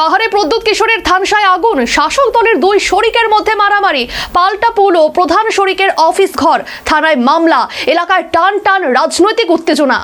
পাহাড়ে প্রদ্যুৎ কিশোরের থানসায় আগুন। শাসক দলের দুই শরিকের মধ্যে মারামারি। পাল্টা পুল ও প্রধান শরিকের অফিস ঘর, থানায় মামলা। এলাকায় টান টান রাজনৈতিক উত্তেজনা।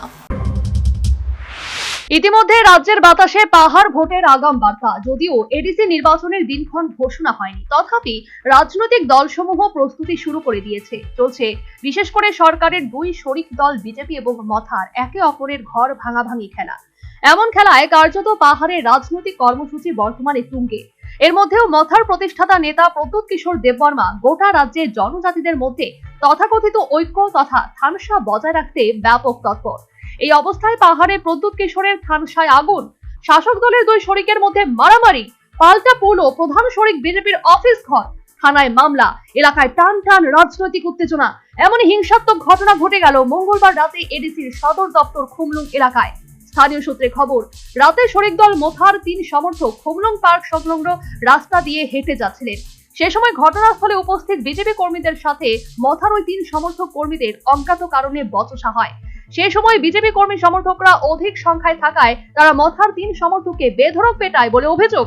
ইতিমধ্যে রাজ্যের বাতাসে পাহাড় ভোটের আগাম বার্তা। যদিও এডিসি নির্বাচনের দিনক্ষণ ঘোষণা হয়নি, তথাপি রাজনৈতিক দলসমূহ প্রস্তুতি শুরু করে দিয়েছে। চলছে বিশেষ করে সরকারের দুই শরিক দল, বিজেপি এবং মথার, একে অপরের ঘর ভাঙাভাঙি খেলা। এমন খেলায় কার্যত পাহাড়ের রাজনৈতিক কর্মসূচি বর্তমানে তুঙ্গে। এর মধ্যেও মথার প্রতিষ্ঠাতা নেতা প্রদ্যুৎ কিশোর দেববর্মা গোটা রাজ্যের জনজাতিদের মধ্যে তথাকথিত ঐক্য তথা থানসা বজায় রাখতে ব্যাপক তৎপর। এই অবস্থায় পাহাড়ে প্রদ্যুৎ কিশোরের থানসায় আগুন, শাসক দলের দুই শরিকের মধ্যে মারামারি, পাল্টা পুল প্রধান শরিক বিজেপির অফিস ঘর, থানায় মামলা, এলাকায় টান টান রাজনৈতিক উত্তেজনা। এমনই হিংসাত্মক ঘটনা ঘটে গেল মঙ্গলবার রাতে এডিসির সদর দপ্তর খুমলুং এলাকায়। স্থানীয় সূত্রে খবর, রাতে শরিক দল মোথার তিন সমর্থক খুমলুং পার্ক সংলগ্ন রাস্তা দিয়ে হেঁটে যাচ্ছিলেন। সে সময় ঘটনাস্থলে উপস্থিত বিজেপি কর্মীদের সাথে মথার ওই তিন সমর্থক কর্মীদের অজ্ঞাত কারণে বচসা হয়। সে সময় বিজেপি কর্মী সমর্থকরা অধিক সংখ্যায় থাকায় তারা মথার তিন সমর্থককে বেধরক পেটায় বলে অভিযোগ।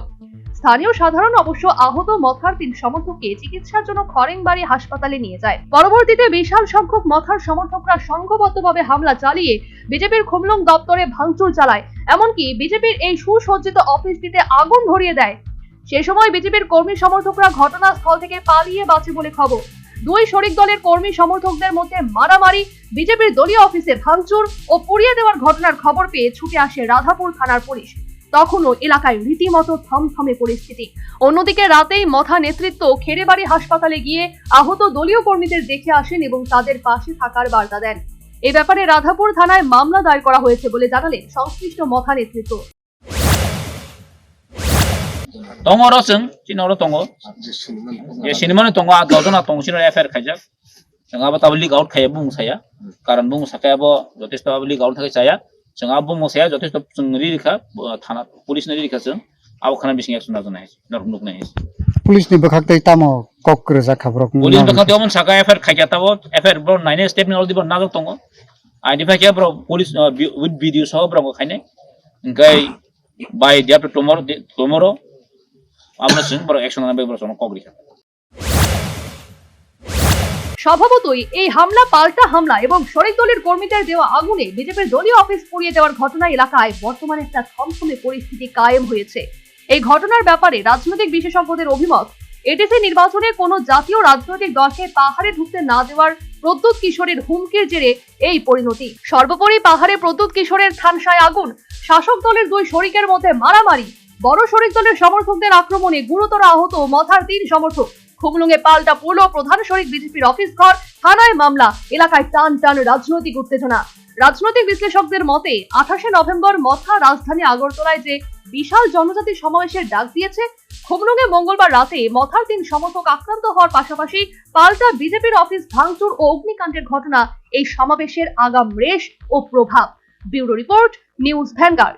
স্থানীয় সাধারণ অবশ্য আহত মথার তিন সমর্থককে চিকিৎসার জন্য খরেংবাড়ি হাসপাতালে নিয়ে যায়। পরবর্তীতে বিশাল সংখ্যক মথার সমর্থকরা সংঘবদ্ধভাবে হামলা চালিয়ে বিজেপির খুমলুং দপ্তরে ভাঙচুর চালায়। এমনকি বিজেপির এই সুসজ্জিত অফিসটিতে আগুন ধরিয়ে দেয়। সে সময় বিজেপির কর্মী সমর্থকরা ঘটনাস্থল থেকে পালিয়ে বাঁচে বলে খবর। দুই শরিক দলের কর্মী সমর্থকদের মধ্যে মারামারি, বিজেপির দলীয় অফিসে ভাঙচুর ও পুড়িয়ে দেওয়ার ঘটনার খবর পেয়ে ছুটে আসে রাধাপুর থানার পুলিশ। তখনও এলাকায় রীতিমতো থমথমে পরিস্থিতি। অন্যদিকে রাতেই মথা নেতৃত্ব খেরেবাড়ি হাসপাতালে গিয়ে আহত দলীয় কর্মীদের দেখে আসেন এবং তাদের পাশে থাকার বার্তা দেন। এ ব্যাপারে রাধাপুর থানায় মামলা দায়ের করা হয়েছে বলে জানালেন সংশ্লিষ্ট মথা নেতৃত্ব। তঙ্গ রসেন চিন অর খাইয়া বুং কারণ বুং যথেষ্ট বলি গাউট থাকে চাইয়া जोंहा bung saya যথেষ্ট जों রিরিখা থানা পুলিশ রিরিখা जों abo khana bising action nazo nahis narumluk nahis पुलिसनि बोखारदै तामाव कक रोजा खाब्रक police बखा Devman saka affair khaya tabo affair bro naine step ni oldi bro nazo tongo identify kya bro police with video so bro khaine ngai by day after tomorrow tomorrow আমরা जों bro action nabe bro sono kogri স্বভাবতই এই হামলা পাল্টা হামলা এবং শরিক দলের কর্মীদের দেওয়া আগুনে বিজেপির দলীয় অফিস পুড়িয়ে দেওয়ার ঘটনা এলাকায় বর্তমানে একটা থমথমে পরিস্থিতি কায়েম হয়েছে। এই ঘটনার ব্যাপারে রাজনৈতিক বিশেষজ্ঞদের অভিমত, এডিসি নির্বাচনে কোনো জাতীয় রাজনৈতিক দলকে পাহাড়ে ঢুকতে না দেওয়ার প্রদ্যুৎ কিশোরের হুমকির জেরে এই পরিণতি। সর্বোপরি পাহাড়ে প্রদ্যুৎ কিশোরের থানসায় আগুন, শাসক দলের দুই শরিকের মধ্যে মারামারি, বড় শরিক দলের সমর্থকদের আক্রমণে গুরুতর আহত মথার তিন সমর্থক। খুমলুঙে পাল্টা পড়ল প্রধান শরিক বিজেপির অফিস ঘর। থানায় মামলা। এলাকায় টান টান রাজনৈতিক উত্তেজনা। রাজনৈতিক বিশ্লেষকদের মতে, আঠাশে নভেম্বর মথা রাজধানী আগরতলায় যে বিশাল জনজাতি সমাবেশের ডাক দিয়েছে খুমলুঙে মঙ্গলবার রাতে মথার তিন সমর্থক আক্রান্ত হওয়ার পাশাপাশি পাল্টা বিজেপির অফিস ভাঙচুর ও অগ্নিকাণ্ডের ঘটনা, এই সমাবেশের আগাম রেশ ও প্রভাব। Bureau report, news vanguard.